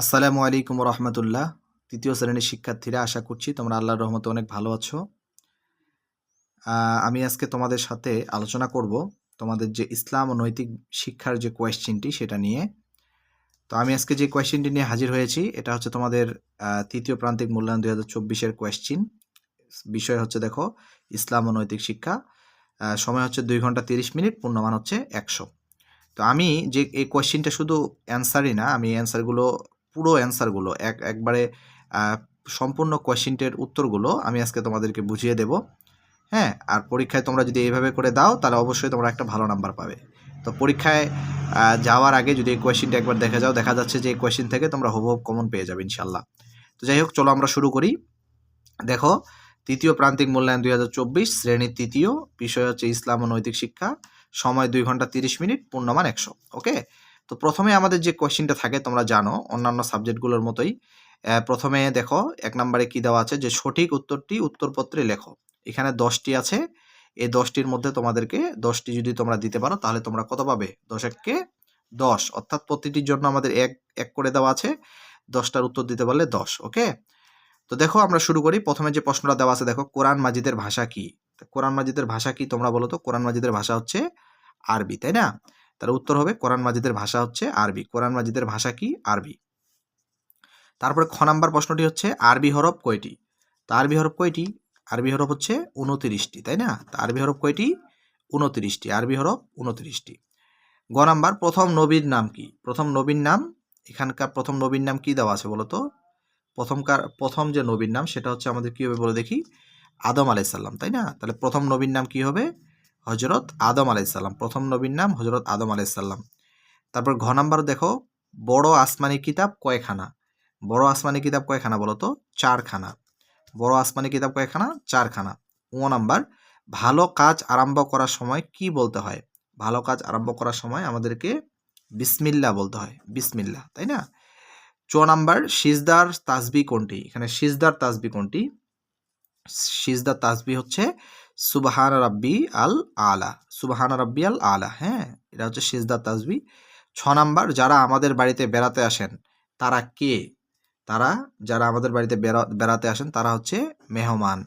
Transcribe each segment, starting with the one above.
আসসালামু আলাইকুম রহমতুল্লাহ। তৃতীয় শ্রেণির শিক্ষার্থীরা, আশা করছি তোমরা আল্লাহর রহমতে অনেক ভালো আছো। আমি আজকে তোমাদের সাথে আলোচনা করব তোমাদের যে ইসলাম ও নৈতিক শিক্ষার যে কোয়েশ্চেনটি সেটা নিয়ে। তো আমি আজকে যে কোয়েশ্চেনটি নিয়ে হাজির হয়েছি, এটা হচ্ছে তোমাদের তৃতীয় প্রান্তিক মূল্যায়ন দুই হাজার চব্বিশের কোয়েশ্চেন। বিষয় হচ্ছে দেখো, ইসলাম ও নৈতিক শিক্ষা সময় হচ্ছে দুই ঘণ্টা তিরিশ মিনিট, পূর্ণমান হচ্ছে একশো। তো আমি যে এই কোয়েশ্চেনটা শুধু অ্যান্সারই না, আমি অ্যান্সারগুলো পুরো অ্যান্সারগুলো এক, একবারে সম্পূর্ণ কোয়েশ্চেনটের উত্তরগুলো আমি আজকে তোমাদেরকে বুঝিয়ে দেব। হ্যাঁ আর পরীক্ষায় তোমরা যদি এইভাবে করে দাও, তাহলে অবশ্যই তোমরা একটা ভালো নাম্বার পাবে। তো পরীক্ষায় যাওয়ার আগে যদি এই কোয়েশ্চেনটা একবার দেখা যাও, দেখা যাচ্ছে যে এই কোয়েশ্চেন থেকে তোমরা হুবহুব কমন পেয়ে যাবে ইনশাল্লাহ তো যাই হোক, চলো আমরা শুরু করি। দেখো, তৃতীয় প্রান্তিক মূল্যায়ন দুই হাজার চব্বিশ, শ্রেণির তৃতীয়, বিষয় হচ্ছে ইসলাম ও নৈতিক শিক্ষা। সময় দুই ঘণ্টা তিরিশ মিনিট, পূর্ণমান একশো ওকে তো প্রথমে আমাদের যে কোয়েশ্চেনটা থাকে, তোমরা জানো অন্যান্য সাবজেক্টগুলোর মতোই। প্রথমে দেখো, এক নম্বরে কি দেওয়া আছে যে, সঠিক উত্তরটি উত্তরপত্রে লেখো। এখানে দশটি আছে। এই দশটির মধ্যে তোমাদেরকে দশটি যদি তোমরা দিতে পারো, তাহলে তোমরা কত পাবে? দশ এককে দশ। অর্থাৎ প্রতিটির জন্য আমাদের এক এক করে দেওয়া আছে। দশটার উত্তর দিতে পারলে দশ, ওকে? তো দেখো, আমরা শুরু করি। প্রথমে যে প্রশ্নটা দেওয়া আছে, দেখো, কোরআন মাজিদের ভাষা কি? কোরআন মাজিদের ভাষা কি তোমরা বলো তো? কোরআন মাজিদের ভাষা হচ্ছে আরবি, তাই না? তার উত্তর হবে কোরআন মাজিদের ভাষা হচ্ছে আরবি। কোরআন মাজিদের ভাষা কি? আরবি। তারপরে খ নাম্বার প্রশ্নটি হচ্ছে, আরবি হরফ কয়টি? তা আরবি হরফ কয়টি? আরবি হরফ হচ্ছে উনতিরিশটি তাই না? তা আরবি হরফ কয়টি? উনতিরিশটি আরবি হরফ উনতিরিশটি গ নাম্বার, প্রথম নবীর নাম কি? প্রথম নবীর নাম, এখানকার প্রথম নবীর নাম কি দেওয়া আছে বলো তো প্রথমকার, প্রথম যে নবীর নাম, সেটা হচ্ছে আমাদের কি হবে বলে দেখি? আদম আলাইসাল্লাম তাই না? তাহলে প্রথম নবীর নাম কি হবে? হজরত আদম আলাইসাল্লাম প্রথম নবীর নাম হজরত আদম আলাইসাল্লাম তারপর ঘ নাম্বার দেখো, বড় আসমানি কিতাব কয়খানা? বড় আসমানি কিতাব কয়খানা বলো তো? চারখানা। বড় আসমানি কিতাব কয়খানা? চারখানা। ও নাম্বার, ভালো কাজ আরম্ভ করার সময় কি বলতে হয়? ভালো কাজ আরম্ভ করার সময় আমাদেরকে বিসমিল্লা বলতে হয়। বিসমিল্লা তাই না? চ নাম্বার, সিজদার তাসবি কোনটি? এখানে সিজদার তাসবি কোনটি? সিজদার তাসবি হচ্ছে সুবাহান রাব্বি আল আলা, সুবাহান রাব্বি আল আলা হ্যাঁ? এটা হচ্ছে সিজদার তাসবি ছ নাম্বার, যারা আমাদের বাড়িতে বেড়াতে আসেন, তারা কে? তারা, যারা আমাদের বাড়িতে বেড়াতে আসেন, তারা হচ্ছে মেহমান।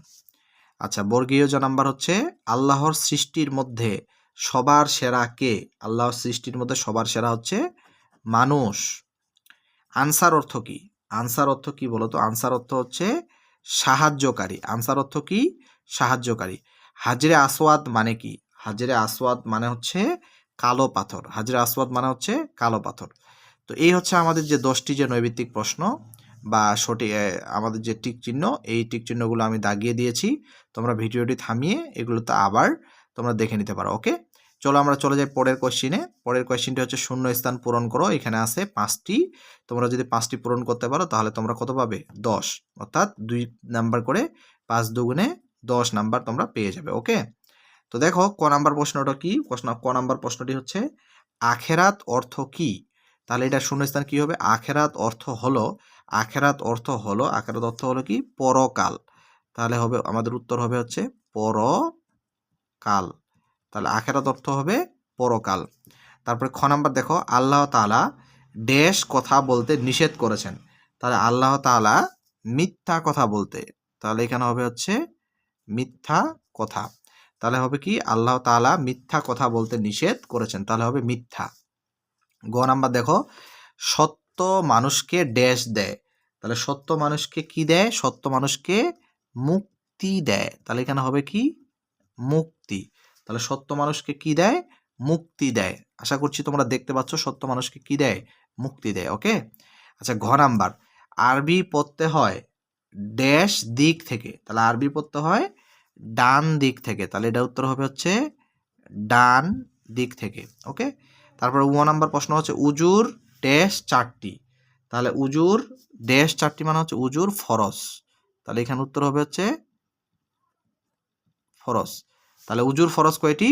আচ্ছা বর্গীয় জ নাম্বার হচ্ছে, আল্লাহর সৃষ্টির মধ্যে সবার সেরা কে? আল্লাহর সৃষ্টির মধ্যে সবার সেরা হচ্ছে মানুষ। আনসার অর্থ কি? আনসার অর্থ কি বলতো? আনসার অর্থ হচ্ছে সাহায্যকারী। আনসার অর্থ কি? সাহায্যকারী। হাজরে আসওয়াদ মানে কি? হাজরে আসওয়াদ মানে হচ্ছে কালো পাথর। হাজরে আসওয়াদ মানে হচ্ছে কালো পাথর। তো এই হচ্ছে আমাদের যে দশটি যে নৈবিত্তিক প্রশ্ন বা সঠিক আমাদের যে টিক চিহ্ন, এই টিক চিহ্নগুলো আমি দাগিয়ে দিয়েছি। তোমরা ভিডিওটি থামিয়ে এগুলোতে আবার তোমরা দেখে নিতে পারো, ওকে? চলো আমরা চলে যাই পরের কোশ্চিনে পরের কোশ্চিনটি হচ্ছে শূন্য স্থান পূরণ করো। এখানে আছে পাঁচটি। তোমরা যদি পাঁচটি পূরণ করতে পারো তাহলে তোমরা কত পাবে? দশ। অর্থাৎ দুই নাম্বার করে পাঁচ দুগুণে দশ নাম্বার তোমরা পেয়ে যাবে, ওকে? তো দেখো, ক নাম্বার প্রশ্নটা কি? প্রশ্ন, ক নাম্বার প্রশ্নটি হচ্ছে, আখেরাত অর্থ কি? তাহলে এটা শূন্যস্থান কি হবে? আখেরাত অর্থ হলো, আখেরাত অর্থ হলো, আখেরাত অর্থ হলো কি? পরকাল। তাহলে হবে, আমাদের উত্তর হবে হচ্ছে, পরকাল। তাহলে আখেরাত অর্থ হবে পরকাল। তারপরে খ নাম্বার দেখো, আল্লাহ তাআলা ড্যাশ কথা বলতে নিষেধ করেছেন। তাহলে আল্লাহ তাআলা মিথ্যা কথা বলতে, তাহলে এখানে হবে হচ্ছে মিথ্যা কথা। তাহলে হবে কি? আল্লাহ তাআলা মিথ্যা কথা বলতে নিষেধ করেছেন। তাহলে হবে মিথ্যা। গ নাম্বার দেখো, সত্য মানুষকে ড্যাশ দেয়। তাহলে সত্য মানুষকে কি দেয়? সত্য মানুষকে মুক্তি দেয়। তাহলে এখানে হবে কি? মুক্তি। তাহলে সত্য মানুষকে কি দেয়? মুক্তি দেয়। আশা করছি তোমরা দেখতে পাচ্ছ সত্য মানুষকে কি দেয়? মুক্তি দেয়। ওকে? আচ্ছা ঘ নাম্বার। আরবি পড়তে হয় ড্যাশ দিক থেকে। তাহলে আরবি পড়তে হয় ডান দিক থেকে, তাহলে এটা উত্তর হবে হচ্ছে ডান দিক থেকে, ওকে? তারপরে ও নাম্বার প্রশ্ন হচ্ছে উজুর ড্যাশ চারটি, তাহলে উজুর ড্যাশ চারটি মানে হচ্ছে উজুর ফরস, তাহলে এখানে উত্তর হবে হচ্ছে ফরস, তাহলে উজুর ফরস কয়টি?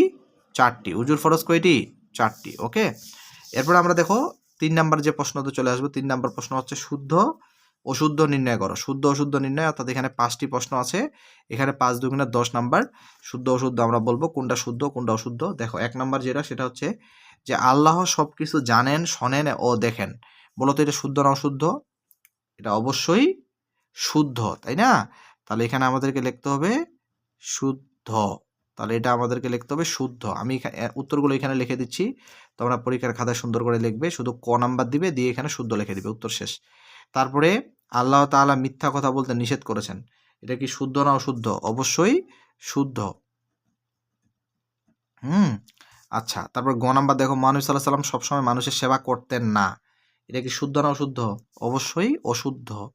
চারটি, উজুর ফরস কয়টি? চারটি, ওকে? এরপর আমরা দেখো তিন নাম্বার যে প্রশ্নতে চলে আসব, তিন নাম্বার প্রশ্ন হচ্ছে শুদ্ধ অশুদ্ধ নির্ণয় করো। শুদ্ধ অশুদ্ধ নির্ণয়, অর্থাৎ এখানে পাঁচটি প্রশ্ন আছে। এখানে পাঁচ দুগুণে দশ নাম্বার। শুদ্ধ অশুদ্ধ আমরা বলব কোনটা শুদ্ধ, কোনটা অশুদ্ধ। দেখো, এক নাম্বার যেটা, সেটা হচ্ছে যে আল্লাহ সব কিছু জানেন, শোনেন ও দেখেন। বলো তো এটা শুদ্ধ না অশুদ্ধ? এটা অবশ্যই শুদ্ধ, তাই না? তাহলে এখানে আমাদেরকে লিখতে হবে শুদ্ধ। তাহলে এটা আমাদেরকে লিখতে হবে শুদ্ধ। আমি উত্তরগুলো এখানে লিখে দিচ্ছি। তোমরা পরীক্ষার খাতায় সুন্দর করে লিখবে। শুধু ক নাম্বার দিবে, দিয়ে এখানে শুদ্ধ লিখে দিবে। উত্তর শেষ। তারপরে আল্লাহ তাআলা মিথ্যা কথা বলতে নিষেধ করেছেন। এটা কি শুদ্ধ না অশুদ্ধ? অবশ্যই শুদ্ধ। হুম আচ্ছা তারপর গ নাম্বার দেখো মানুষ সাল্লাহ সাল্লাম সবসময় মানুষের সেবা করতেন না। এটা কি শুদ্ধ না অশুদ্ধ? অবশ্যই অশুদ্ধ।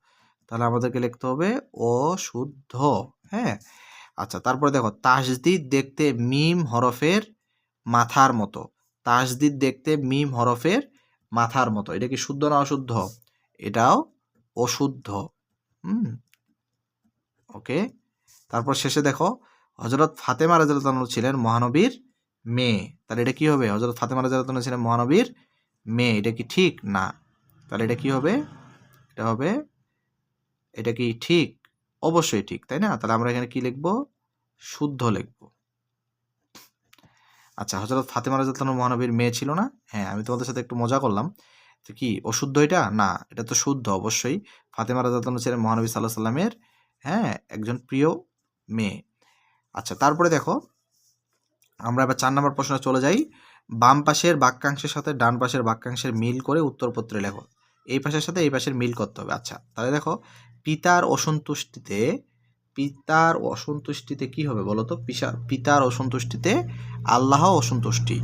তাহলে আমাদেরকে লিখতে হবে অশুদ্ধ হ্যাঁ? আচ্ছা তারপরে দেখো, তাসদিদ দেখতে মিম হরফের মাথার মতো। তাসদিদ দেখতে মিম হরফের মাথার মতো। এটা কি শুদ্ধ না অশুদ্ধ? এটাও অশুদ্ধ। হুম? ওকে? তারপর শেষে দেখো হজরত ফাতেমা রাজালতানু ছিলেন মহানবীর মেয়ে। তাহলে এটা কি হবে? হজরত ফাতেমা রাজালতানু ছিলেন মহানবীর মেয়ে। এটা কি ঠিক? না। তাহলে এটা কি হবে? এটা হবে, এটা কি ঠিক? অবশ্যই ঠিক, তাই না? তাহলে আমরা এখানে কি লিখব? শুদ্ধ লিখব। আচ্ছা হজরত ফাতেমা রাজালতানু মহানবীর মেয়ে ছিল না? হ্যাঁ আমি তোমাদের সাথে একটু মজা করলাম। তো কি, অশুদ্ধ এটা? না, এটা তো শুদ্ধ অবশ্যই। ফাতেমা রাজালতানু ছিলেন মহানবী সাল্লাহ সাল্লামের হ্যাঁ একজন প্রিয় মেয়ে। আচ্ছা তারপরে দেখো, আমরা এবার চার নম্বর প্রশ্নে চলে যাই। বাম পাশের বাক্যাংশের সাথে ডান পাশের বাক্যাংশের মিল করে উত্তরপত্রে লেখো। এই পাশের সাথে এই পাশের মিল করতে হবে। আচ্ছা তাহলে দেখো, পিতার অসন্তুষ্টিতে পিতার অসন্তুষ্টিতে কি হবে বলো তো? পিসার পিতার অসন্তুষ্টিতে আল্লাহ অসন্তুষ্টি।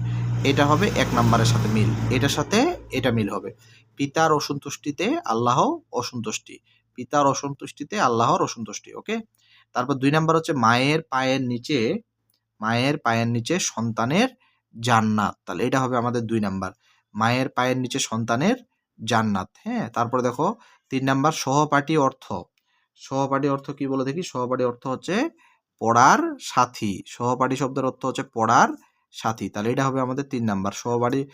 এটা হবে এক নম্বরের সাথে মিল। এটার সাথে এটা মিল হবে। পিতার অসন্তুষ্টিতে আল্লাহ অসন্তুষ্টি, পিতার অসন্তুষ্টিতে আল্লাহর অসন্তুষ্টি, ওকে? তারপর দুই নাম্বার হচ্ছে মায়ের পায়ের নিচে, মায়ের পায়ের নিচে সন্তানের জান্নাত। তাহলে এটা হবে আমাদের দুই নাম্বার। মায়ের পায়ের নিচে সন্তানের জান্নাত হ্যাঁ? তারপরে দেখো, তিন নাম্বার সহপাঠী অর্থ। সহপাঠী অর্থ কি বলে দেখি? সহপাঠী অর্থ হচ্ছে পড়ার সাথী। সহপাঠী শব্দের অর্থ হচ্ছে পড়ার সাথী। তাহলে এটা হবে আমাদের তিন নাম্বার। সহপাঠী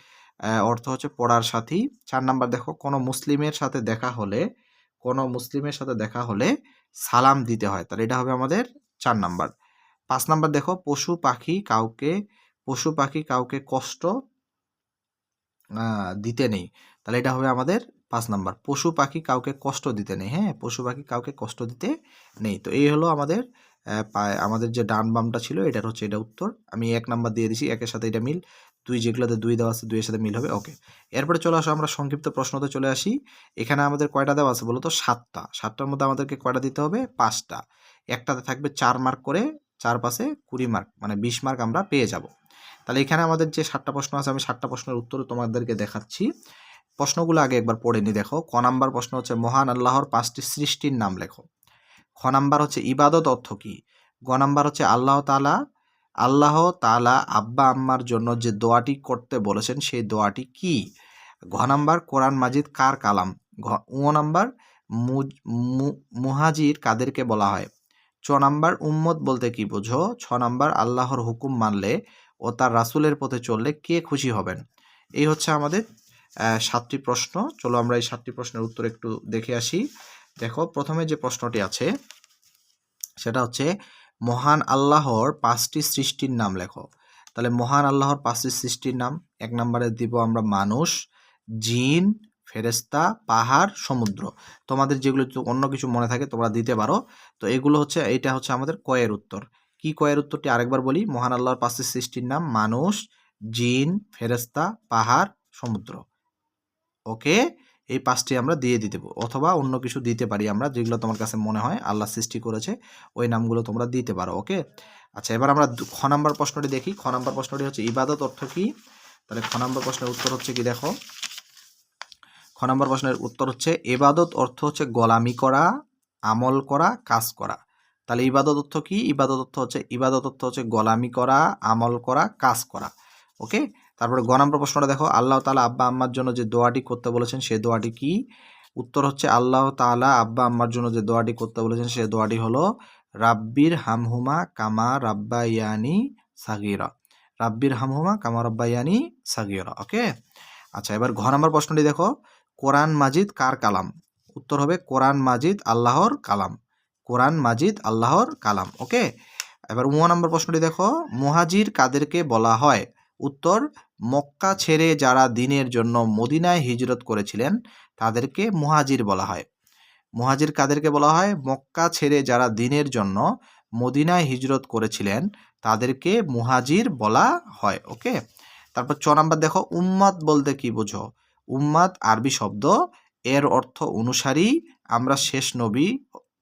অর্থ হচ্ছে পড়ার সাথী। চার নাম্বার দেখো, কোনো মুসলিমের সাথে দেখা হলে, কোনো মুসলিমের সাথে দেখা হলে সালাম দিতে হয়। তাহলে এটা হবে আমাদের চার নাম্বার। পাঁচ নাম্বার দেখো, পশু পাখি কাউকে, পশু পাখি কাউকে কষ্ট দিতে নেই। তাহলে এটা হবে আমাদের পাঁচ নাম্বার। পশু পাখি কাউকে কষ্ট দিতে নেই হ্যাঁ? পশু পাখি কাউকে কষ্ট দিতে নেই। তো এই হলো আমাদের আমাদের যে ডান বামটা ছিল, এটার হচ্ছে এটা উত্তর। আমি এক নাম্বার দিয়ে দিছি, একের সাথে এটা মিল। দুই যেগুলোতে দুই দেওয়া আছে, দুইয়ের সাথে মিল হবে ওকে এরপরে চলে আসো, আমরা সংক্ষিপ্ত প্রশ্নতে চলে আসি। এখানে আমাদের কয়টা দেওয়া আছে বলতো? সাতটা। সাতটার মধ্যে আমাদেরকে কয়টা দিতে হবে? পাঁচটা। একটাতে থাকবে চার মার্ক করে চার পাশে কুড়ি মার্ক মানে বিশ মার্ক আমরা পেয়ে যাব। তাহলে এখানে আমাদের যে সাতটা প্রশ্ন আছে, আমি সাতটা প্রশ্নের উত্তর তোমাদেরকে দেখাচ্ছি। প্রশ্নগুলো আগে একবার পড়ে নি দেখো। ক নাম্বার প্রশ্ন হচ্ছে, মহান আল্লাহর পাঁচটি সৃষ্টির নাম লেখো। খ নাম্বার হচ্ছে, ইবাদত অর্থ কি? গ নাম্বার হচ্ছে, আল্লাহ তালা আল্লাহ তালা আব্বা আম্মার জন্য যে দোয়াটি করতে বলেছেন, সেই দোয়াটি কি? ঘ নাম্বার, কোরআন মাজিদ কার কালাম? ঘ উ নাম্বার মুহাজির কাদেরকে বলা হয়। চ নাম্বার, উম্মত বলতে কি বোঝো? ছ নাম্বার, আল্লাহর হুকুম মানলে ও তার রাসূলের পথে চললে কে খুশি হবেন? এই হচ্ছে আমাদের সাতটি প্রশ্ন। চলো আমরা এই সাতটি প্রশ্নের উত্তর একটু দেখে আসি। দেখো, প্রথমে যে প্রশ্নটি আছে, সেটা হচ্ছে মহান আল্লাহর পাঁচটি সৃষ্টির নাম লেখো। তাহলে মহান আল্লাহর পাঁচটি সৃষ্টির নাম, এক নম্বরে দিব আমরা মানুষ, জিন ফেরেস্তা পাহাড়, সমুদ্র। তোমাদের যেগুলো অন্য কিছু মনে থাকে, তোমরা দিতে পারো। তো এগুলো হচ্ছে এটা হচ্ছে আমাদের কয়ের উত্তর। কি কয়ের উত্তরটি আরেকবার বলি? মহান আল্লাহর পাঁচটি সৃষ্টির নাম মানুষ, জিন ফেরেস্তা পাহাড়, সমুদ্র। ওকে? এই পাঁচটি আমরা দিয়ে দিতে অথবা অন্য কিছু দিতে পারি আমরা, যেগুলো তোমার কাছে মনে হয় আল্লাহ সৃষ্টি করেছে, ওই নামগুলো তোমরা দিতে পারো, ওকে? আচ্ছা এবার আমরা খ নাম্বার প্রশ্নটি দেখি। খ নাম্বার প্রশ্নটি হচ্ছে, ইবাদত অর্থ কি? তাহলে খ নাম্বার প্রশ্নের উত্তর হচ্ছে কি দেখো? খ নাম্বার প্রশ্নের উত্তর হচ্ছে, ইবাদত অর্থ হচ্ছে গোলামি করা, আমল করা, কাজ করা। তাহলে ইবাদত অর্থ কি? ইবাদত অর্থ হচ্ছে, ইবাদত অর্থ হচ্ছে গোলামি করা, আমল করা, কাজ করা। ওকে? তারপরে গ নম্বর প্রশ্নটা দেখো, আল্লাহ তালা আব্বা আম্মার জন্য যে দোয়াটি করতে বলেছেন সেই দোয়াটি কি? উত্তর হচ্ছে আল্লাহ তালা আব্বা আম্মার জন্য যে দোয়াটি করতে বলেছেন সেই দোয়াটি হলো, রাব্বির হামহুমা কামা রাব্বায়ানি সাগিরা। রাব্বির হামহুমা কামা রাব্বায়ানি সাগিরা, ওকে? আচ্ছা এবার ঘ নম্বর প্রশ্নটি দেখো, কোরআন মাজিদ কার কালাম? উত্তর হবে, কোরআন মাজিদ আল্লাহর কালাম। কোরআন মাজিদ আল্লাহর কালাম, ওকে? এবার উ নম্বর প্রশ্নটি দেখো, মুহাজির কাদেরকে বলা হয়? উত্তর, মক্কা ছেড়ে যারা দিনের জন্য মদিনায় হিজরত করেছিলেন, তাদেরকে মুহাজির বলা হয়। মুহাজির কাদেরকে বলা হয়? মক্কা ছেড়ে যারা দিনের জন্য মদিনায় হিজরত করেছিলেন, তাদেরকে মুহাজির বলা হয়, ওকে? তারপর ছ নাম্বার দেখো, উম্মাদ বলতে কি বোঝো? উম্মাদ আরবি শব্দ, এর অর্থ অনুসারী, আমরা শেষ নবী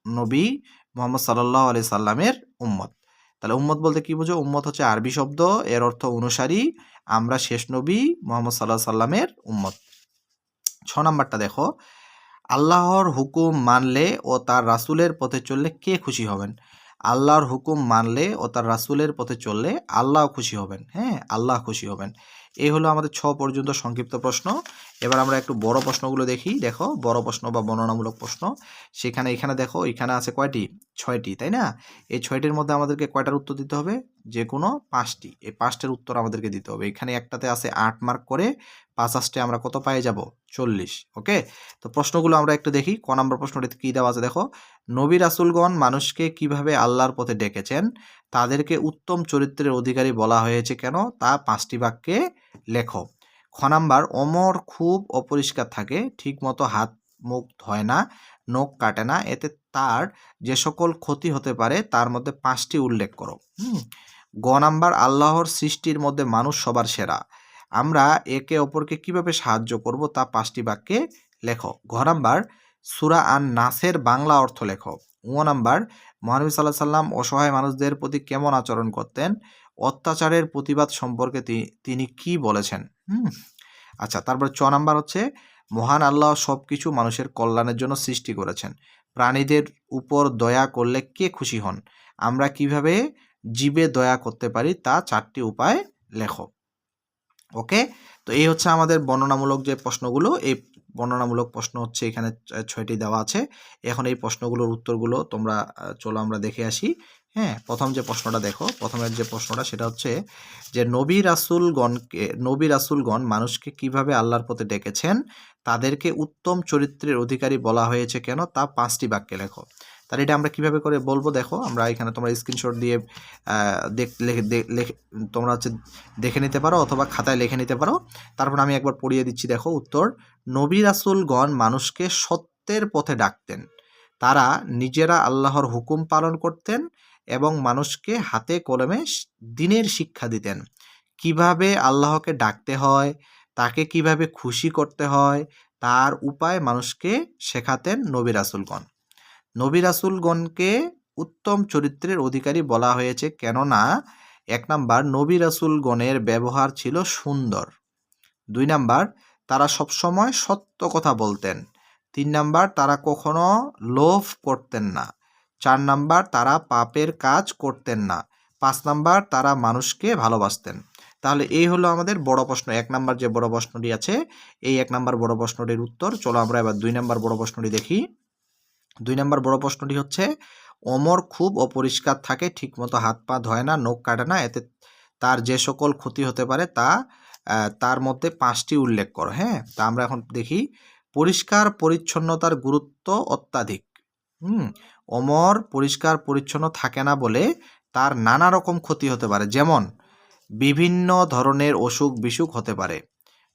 নবী মোহাম্মদ সাল্লাহ আলি সাল্লামের উম্মত তাহলে উম্মত বলতে কি বোঝো? উম্মত হচ্ছে আরবি শব্দ, এর অর্থ অনুসারী, আমরা শেষ নবী মোহাম্মদ সাল্লাহ সাল্লামের উম্মত। ছ নম্বরটা দেখো, আল্লাহর হুকুম মানলে ও তার রাসুলের পথে চললে কে খুশি হবেন? আল্লাহর হুকুম মানলে ও তার রাসুলের পথে চললে আল্লাহ খুশি হবেন। হ্যাঁ আল্লাহ খুশি হবেন। এই হলো আমাদের ছ পর্যন্ত সংক্ষিপ্ত প্রশ্ন। এবার আমরা একটু বড় প্রশ্নগুলো দেখি। দেখো, বড় প্রশ্ন বা বর্ণনামূলক প্রশ্ন। সেখানে, এখানে দেখো, এখানে আছে কয়টি? ছয়টি, তাই না? এই ছয়টির মধ্যে আমাদেরকে কয়টার উত্তর দিতে হবে? যে কোনো পাঁচটি। এই পাঁচটার উত্তর আমাদেরকে দিতে হবে। এখানে একটাতে আছে আট মার্ক করে, পাঁচ আসতে আমরা কত পায়ে যাব? চল্লিশ। ওকে তো প্রশ্নগুলো আমরা একটু দেখি। ক নম্বর প্রশ্নটিতে কী দেওয়া আছে? দেখো, নবী রাসুলগণ মানুষকে কীভাবে আল্লাহর পথে ডেকেছেন? তাদেরকে উত্তম চরিত্রের অধিকারী বলা হয়েছে কেন? তা পাঁচটি বাক্যে লেখো। খ নাম্বার, অমর খুব অপরিষ্কার থাকে, ঠিকমতো হাত মুখ ধয় না, নখ কাটে না। এতে তার যে সকল ক্ষতি হতে পারে, তার মধ্যে পাঁচটি উল্লেখ করো। হুম? গ নাম্বার, আল্লাহর সৃষ্টির মধ্যে মানুষ সবার সেরা। আমরা একে অপরকে কীভাবে সাহায্য করব তা পাঁচটি বাক্যে লেখো। ঘ নাম্বার, সুরা আন নাসের বাংলা অর্থ লেখো। ও নাম্বার, মহানবী সাল্লাহ সাল্লাম অসহায় মানুষদের প্রতি কেমন আচরণ করতেন? অত্যাচারের প্রতিবাদ সম্পর্কে তিনি কি বলেছেন? হুম? আচ্ছা তারপর চ নাম্বার হচ্ছে, মহান আল্লাহ সব কিছু মানুষের কল্যাণের জন্য সৃষ্টি করেছেন। প্রাণীদের উপর দয়া করলে কে খুশি হন? আমরা কীভাবে জীবে দয়া করতে পারি, তা চারটি উপায় লেখো। ওকে? তো এই হচ্ছে আমাদের বর্ণনামূলক যে প্রশ্নগুলো, এই বর্ণনামূলক প্রশ্ন হচ্ছে এখানে ছয়টি দেওয়া আছে। এখন এই প্রশ্নগুলোর উত্তরগুলো তোমরা চলো আমরা দেখে আসি। হ্যাঁ প্রথম যে প্রশ্নটা দেখো, প্রথমের যে প্রশ্নটা সেটা হচ্ছে যে নবী রাসুলগণকে, নবী রাসুলগণ মানুষকে কীভাবে আল্লাহর পথে ডেকেছেন, তাদেরকে উত্তম চরিত্রের অধিকারী বলা হয়েছে কেন, তা পাঁচটি বাক্যে লেখো। তাহলে এটা আমরা কীভাবে করে বলব? দেখো, আমরা এখানে তোমরা স্ক্রিনশট দিয়ে তোমরা হচ্ছে দেখে নিতে পারো অথবা খাতায় লিখে নিতে পারো। তারপর আমি একবার পড়িয়ে দিচ্ছি, দেখো, উত্তর। নবী রাসুলগণ মানুষকে সত্যের পথে ডাকতেন। তারা নিজেরা আল্লাহর হুকুম পালন করতেন এবং মানুষকে হাতে কলমে দিনের শিক্ষা দিতেন। কীভাবে আল্লাহকে ডাকতে হয়, তাকে কীভাবে খুশি করতে হয়, তার উপায় মানুষকে শেখাতেন নবী রাসুলগণ। নবী রাসুলগণকে উত্তম চরিত্রের অধিকারী বলা হয়েছে কেননা, এক নাম্বার, নবী রাসুলগণের ব্যবহার ছিল সুন্দর। দুই নাম্বার, তারা সবসময় সত্য কথা বলতেন। তিন নাম্বার, তারা কখনো লোভ করতেন না। চার নাম্বার, তারা পাপের কাজ করতেন না। পাঁচ নাম্বার, তারা মানুষকে ভালোবাসতেন। তাহলে এই হলো আমাদের বড় প্রশ্ন। এক নাম্বার যে বড় প্রশ্নটি আছে, এই এক নাম্বার বড় প্রশ্নটির উত্তর, চলো আমরা এবার দুই নাম্বার বড় প্রশ্নটি দেখি। দুই নম্বর বড় প্রশ্নটি হচ্ছে, অমর খুব অপরিষ্কার থাকে, ঠিকমতো হাত পা ধয় না, নখ কাটে না, এতে তার যে সকল ক্ষতি হতে পারে তা তার মধ্যে পাঁচটি উল্লেখ করো হ্যাঁ? তা আমরা এখন দেখি, পরিষ্কার পরিচ্ছন্নতার গুরুত্ব অত্যাধিক। হুম, অমর পরিষ্কার পরিচ্ছন্ন থাকে না বলে তার নানা রকম ক্ষতি হতে পারে, যেমন বিভিন্ন ধরনের অসুখ বিসুখ হতে পারে।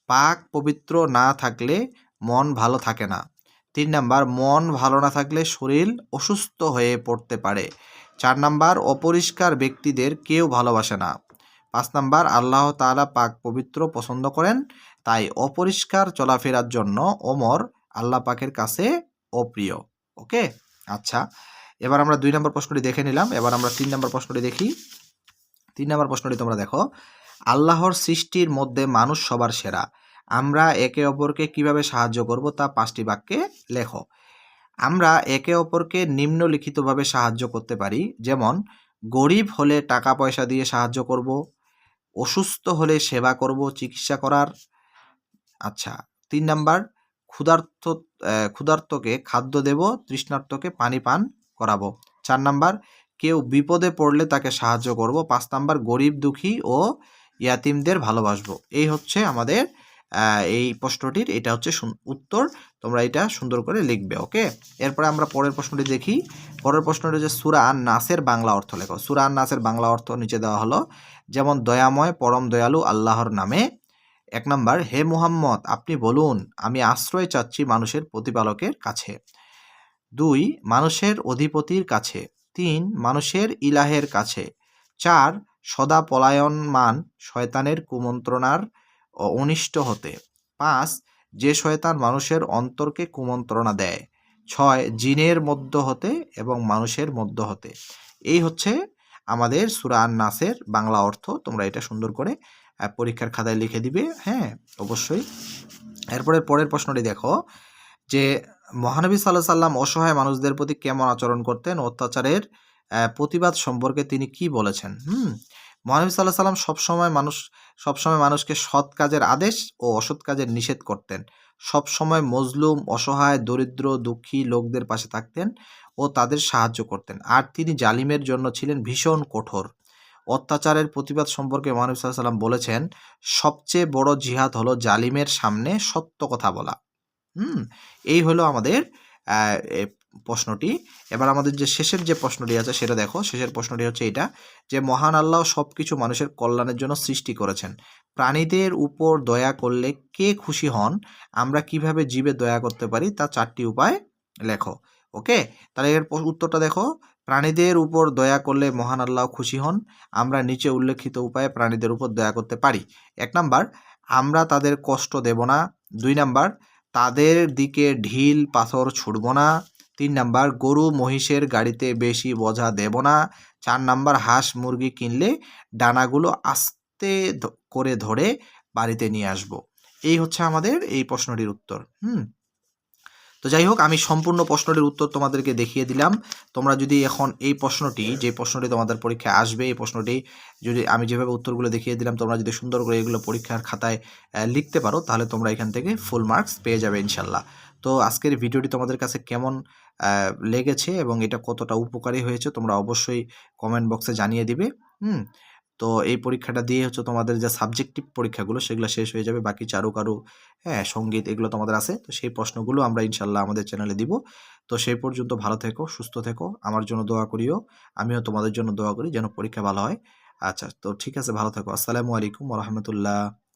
পাক পবিত্র না থাকলে মন ভালো থাকে না। তিন নাম্বার, মন ভালো না থাকলে শরীর অসুস্থ হয়ে পড়তে পারে। চার নাম্বার, অপরিষ্কার ব্যক্তিদের কেউ ভালোবাসে না। পাঁচ নাম্বার, আল্লাহ তাআলা পাক পবিত্র পছন্দ করেন, তাই অপরিষ্কার চলাফেরার জন্য ওমর আল্লাহ পাকের কাছে অপ্রিয়। ওকে আচ্ছা এবার আমরা দুই নম্বর প্রশ্নটি দেখে নিলাম। এবার আমরা তিন নম্বর প্রশ্নটি দেখি। তিন নম্বর প্রশ্নটি তোমরা দেখো। আল্লাহর সৃষ্টির মধ্যে মানুষ সবার সেরা। আমরা একে অপরকে কীভাবে সাহায্য করব তা পাঁচটি বাক্যে লেখো। আমরা একে অপরকে নিম্নলিখিতভাবে সাহায্য করতে পারি, যেমন, গরিব হলে টাকা পয়সা দিয়ে সাহায্য করব, অসুস্থ হলে সেবা করব, চিকিৎসা করার। আচ্ছা তিন নাম্বার ক্ষুধার্ত ক্ষুধার্তকে খাদ্য দেব, তৃষ্ণার্তকে পানি পান করাবো। চার নাম্বার, কেউ বিপদে পড়লে তাকে সাহায্য করব। পাঁচ নাম্বার, গরিব দুঃখী ও ইয়াতিমদের ভালোবাসবো। এই হচ্ছে আমাদের এই প্রশ্নটির, এটা হচ্ছে উত্তর, তোমরা এটা সুন্দর করে লিখবে, ওকে? এরপরে আমরা পরের প্রশ্নটি দেখি। পরের প্রশ্নটি হচ্ছে সুরা আন নাসের বাংলা অর্থ লেখো। সুরা আন নাসের বাংলা অর্থ নিচে দেওয়া হলো, যেমন, দয়াময়, পরম দয়ালু, আল্লাহর নামে। এক নম্বর, হে মুহাম্মদ, আপনি বলুন, আমি আশ্রয় চাচ্ছি মানুষের প্রতিপালকের কাছে। দুই, মানুষের অধিপতির কাছে। তিন, মানুষের ইলাহের কাছে। চার, সদা পলায়নমান, শয়তানের কুমন্ত্রণার অনিষ্ট হতে। পাঁচ, যে শয়তান মানুষের অন্তরকে কুমন্ত্রণা দেয়। ছয়, জিনের মধ্য হতে এবং মানুষের মধ্য হতে। এই হচ্ছে আমাদের সুরা আন নাসের বাংলা অর্থ। তোমরা এটা সুন্দর করে পরীক্ষার খাতায় লিখে দিবে। হ্যাঁ অবশ্যই। এরপরের পরের প্রশ্নটি দেখো, যে মহানবী সাল্লাহ সাল্লাম অসহায় মানুষদের প্রতি কেমন আচরণ করতেন? অত্যাচারের প্রতিবাদ সম্পর্কে তিনি কি বলেছেন? হুম মহানবী সাল্লাহ সাল্লাম সবসময় মানুষ, সবসময় মানুষকে সৎ কাজের আদেশ ও অসৎ কাজের নিষেধ করতেন। সবসময় মজলুম, অসহায়, দরিদ্র, দুঃখী লোকদের পাশে থাকতেন ও তাদের সাহায্য করতেন। আর তিনি জালিমের জন্য ছিলেন ভীষণ কঠোর। অত্যাচারের প্রতিবাদ সম্পর্কে মহানবী সাল্লাহ সাল্লাম বলেছেন, সবচেয়ে বড় জিহাদ হলো জালিমের সামনে সত্য কথা বলা। হুম, এই হলো আমাদের প্রশ্নটি। এবার আমাদের যে শেষের যে প্রশ্নটি আছে সেটা দেখো। শেষের প্রশ্নটি হচ্ছে এটা, যে মহান আল্লাহ সব কিছু মানুষের কল্যাণের জন্য সৃষ্টি করেছেন। প্রাণীদের উপর দয়া করলে কে খুশি হন? আমরা কীভাবে জীবে দয়া করতে পারি? তা চারটি উপায় লেখো। ওকে? তাহলে এর উত্তরটা দেখো। প্রাণীদের উপর দয়া করলে মহান আল্লাহ খুশি হন। আমরা নিচে উল্লেখিত উপায়ে প্রাণীদের উপর দয়া করতে পারি। এক নাম্বার, আমরা তাদের কষ্ট দেব না। দুই নাম্বার, তাদের দিকে ঢিল পাথর ছুড়ব না। তিন নাম্বার, গরু মহিষের গাড়িতে বেশি বোঝা দেব না। চার নাম্বার, হাঁস মুরগি কিনলে ডানাগুলো আস্তে করে ধরে বাড়িতে নিয়ে আসব। এই হচ্ছে আমাদের এই প্রশ্নটির উত্তর, হুম? তো যাই হোক, আমি সম্পূর্ণ প্রশ্নটির উত্তর তোমাদেরকে দেখিয়ে দিলাম। তোমরা যদি এখন এই প্রশ্নটি, যে প্রশ্নটি তোমাদের পরীক্ষায় আসবে, এই প্রশ্নটি যদি আমি যেভাবে উত্তরগুলো দেখিয়ে দিলাম, তোমরা যদি সুন্দর করে এগুলো পরীক্ষার খাতায় লিখতে পারো, তাহলে তোমরা এখান থেকে ফুল মার্কস পেয়ে যাবে ইনশাল্লাহ। তো আজকের ভিডিওটি তোমাদের কাছে কেমন লেগেছে এবং এটা কতটা উপকারী হয়েছে তোমরা অবশ্যই কমেন্ট বক্সে জানিয়ে দিবে, হুম? তো এই পরীক্ষাটা দিয়ে হচ্ছে তোমাদের যে সাবজেক্টিভ পরীক্ষাগুলো সেগুলো শেষ হয়ে যাবে, বাকি চারু কারু হ্যাঁ সংগীত এগুলো তোমাদের আছে, তো সেই প্রশ্নগুলো আমরা ইনশাল্লাহ আমাদের চ্যানেলে দিব। তো সেই পর্যন্ত ভালো থেকো, সুস্থ থেকো, আমার জন্য দোয়া করিও, আমিও তোমাদের জন্য দোয়া করি যেন পরীক্ষা ভালো হয়। আচ্ছা তো ঠিক আছে, ভালো থেকো, আসসালামু আলাইকুম রহমতুল্লাহ।